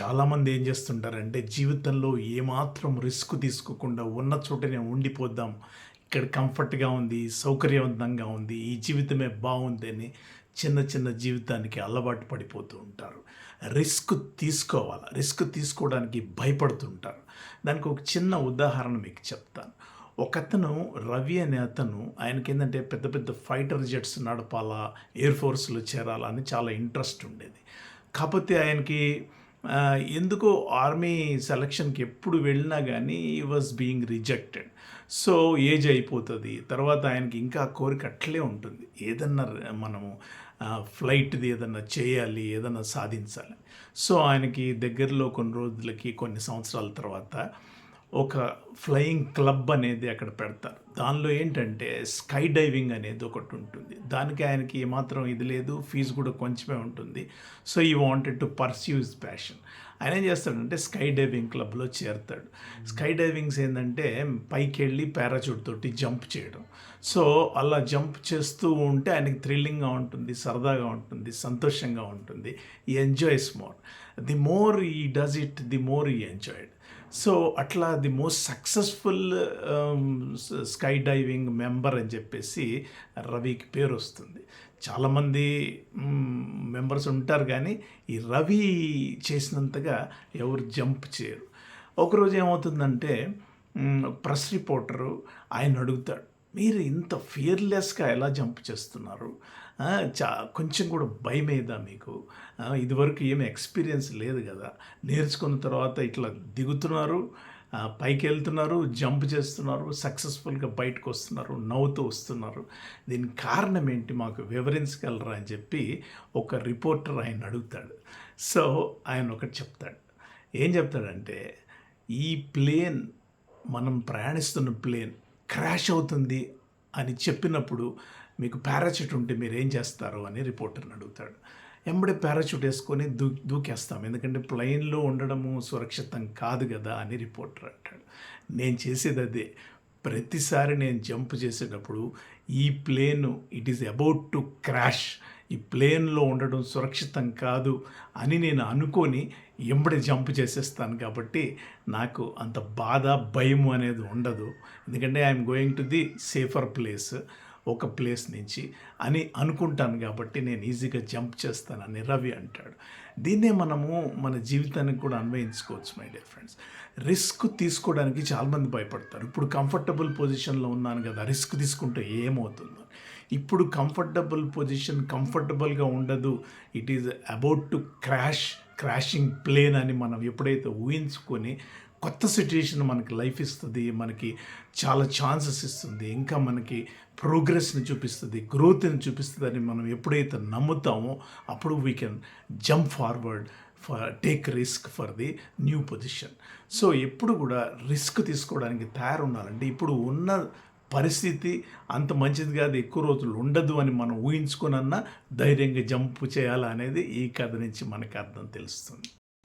చాలామంది ఏం చేస్తుంటారంటే జీవితంలో ఏమాత్రం రిస్క్ తీసుకోకుండా ఉన్న చోటనే ఉండిపోద్దాం. ఇక్కడ కంఫర్ట్గా ఉంది సౌకర్యవంతంగా ఉంది ఈ జీవితమే బాగుంది అని చిన్న చిన్న జీవితానికి అలవాటు పడిపోతూ ఉంటారు. రిస్క్ తీసుకోవాలి? రిస్క్ తీసుకోవడానికి భయపడుతుంటారు. దానికి ఒక చిన్న ఉదాహరణ మీకు చెప్తాను. ఒకతను రవి అనే అతను ఆయనకి ఏంటంటే పెద్ద పెద్ద ఫైటర్ జెట్స్ నడపాలా ఎయిర్ ఫోర్స్లో చేరాలా అని చాలా ఇంట్రెస్ట్ ఉండేది. కాకపోతే ఆయనకి ఎందుకో ఆర్మీ సెలక్షన్కి ఎప్పుడు వెళ్ళినా కానీ he was being rejected so age అయిపోతుంది. తర్వాత ఆయనకి ఇంకా కోరిక అట్లే ఉంటుంది. ఏదన్నా మనము ఫ్లైట్ది ఏదన్నా చేయాలి ఏదన్నా సాధించాలి. సో ఆయనకి దగ్గరలో కొన్ని రోజులకి కొన్ని సంవత్సరాల తర్వాత ఒక ఫ్లయింగ్ క్లబ్ అనేది అక్కడ పెడతారు. దానిలో ఏంటంటే స్కై డైవింగ్ అనేది ఒకటి ఉంటుంది. దానికి ఆయనకి ఏమాత్రం ఇది లేదు ఫీజు కూడా కొంచెమే ఉంటుంది. సో ఈ వాంటెడ్ టు పర్స్యూస్ ప్యాషన్ ఆయన ఏం చేస్తాడంటే స్కై డైవింగ్ క్లబ్లో చేరుతాడు. స్కై డైవింగ్స్ ఏంటంటే పైకి వెళ్ళి పారాచూట్ తోటి జంప్ చేయడం. సో అలా జంప్ చేస్తూ ఉంటే ఆయనకి థ్రిల్లింగ్గా ఉంటుంది సరదాగా ఉంటుంది సంతోషంగా ఉంటుంది. He enjoys more the more he does it the more he enjoyed so అట్లా the most successful skydiving member అని చెప్పేసి రవికి పేరు వస్తుంది. చాలామంది మెంబర్స్ ఉంటారు కానీ ఈ రవి చేసినంతగా ఎవరు జంప్ చేయరు. ఒకరోజు ఏమవుతుందంటే ప్రెస్ రిపోర్టరు ఆయన అడుగుతాడు మీరు ఇంత ఫియర్లెస్గా ఎలా జంప్ చేస్తున్నారు? చా కొంచెం కూడా భయం మీకు? ఇదివరకు ఏమి ఎక్స్పీరియన్స్ లేదు కదా. నేర్చుకున్న తర్వాత ఇట్లా దిగుతున్నారు పైకి వెళ్తున్నారు జంప్ చేస్తున్నారు సక్సెస్ఫుల్గా బయటకు వస్తున్నారు నవ్వుతూ వస్తున్నారు. దీనికి కారణం ఏంటి? మాకు వివరించగలరా అని చెప్పి ఒక రిపోర్టర్ ఆయన అడుగుతాడు. సో ఆయన ఒకటి చెప్తాడు. ఏం చెప్తాడంటే ఈ ప్లేన్ మనం ప్రయాణిస్తున్న ప్లేన్ క్రాష్ అవుతుంది అని చెప్పినప్పుడు మీకు పారాచూట్ ఉంటే మీరు ఏం చేస్తారు అని రిపోర్టర్ని అడుగుతాడు. ఎంబడే పారాచూట్ వేసుకొని దూ దూకేస్తాం. ఎందుకంటే ప్లెయిన్లో ఉండడము సురక్షితం కాదు కదా అని రిపోర్టర్ అంటాడు. నేను చేసేది అదే. ప్రతిసారి నేను జంప్ చేసేటప్పుడు ఈ plane it is about to crash. ఈ ప్లేన్లో ఉండడం సురక్షితం కాదు అని నేను అనుకొని ఎంబడి జంప్ చేసేస్తాను కాబట్టి నాకు అంత బాధ భయం అనేది ఉండదు. ఎందుకంటే I'm going to the safer place ఒక ప్లేస్ నుంచి అని అనుకుంటాను కాబట్టి నేను ఈజీగా జంప్ చేస్తాను అని రవి అంటాడు. దీన్నే మనము మన జీవితానికి కూడా అన్వయించుకోవచ్చు మై డియర్ ఫ్రెండ్స్. రిస్క్ తీసుకోవడానికి చాలామంది భయపడతారు. ఇప్పుడు కంఫర్టబుల్ పొజిషన్లో ఉన్నాను కదా రిస్క్ తీసుకుంటే ఏమవుతుందో. ఇప్పుడు కంఫర్టబుల్ పొజిషన్ కంఫర్టబుల్గా ఉండదు. It is about to crash crashing plane అని మనం ఎప్పుడైతే ఊహించుకొని కొత్త సిచ్యుయేషన్ మనకి లైఫ్ ఇస్తుంది మనకి చాలా ఛాన్సెస్ ఇస్తుంది ఇంకా మనకి ప్రోగ్రెస్ని చూపిస్తుంది గ్రోత్ని చూపిస్తుంది అని మనం ఎప్పుడైతే నమ్ముతామో అప్పుడు we can jump forward for take risk for the new position so ఎప్పుడు కూడా రిస్క్ తీసుకోవడానికి తయారు ఉండాలంటే ఇప్పుడు ఉన్న పరిస్థితి అంత మంచిది కాదు ఎక్కువ రోజులు ఉండదు అని మనం ఊహించుకునన్నా ధైర్యంగా జంప్ చేయాలనేది ఈ కథ నుంచి మనకు అర్థం తెలుస్తుంది.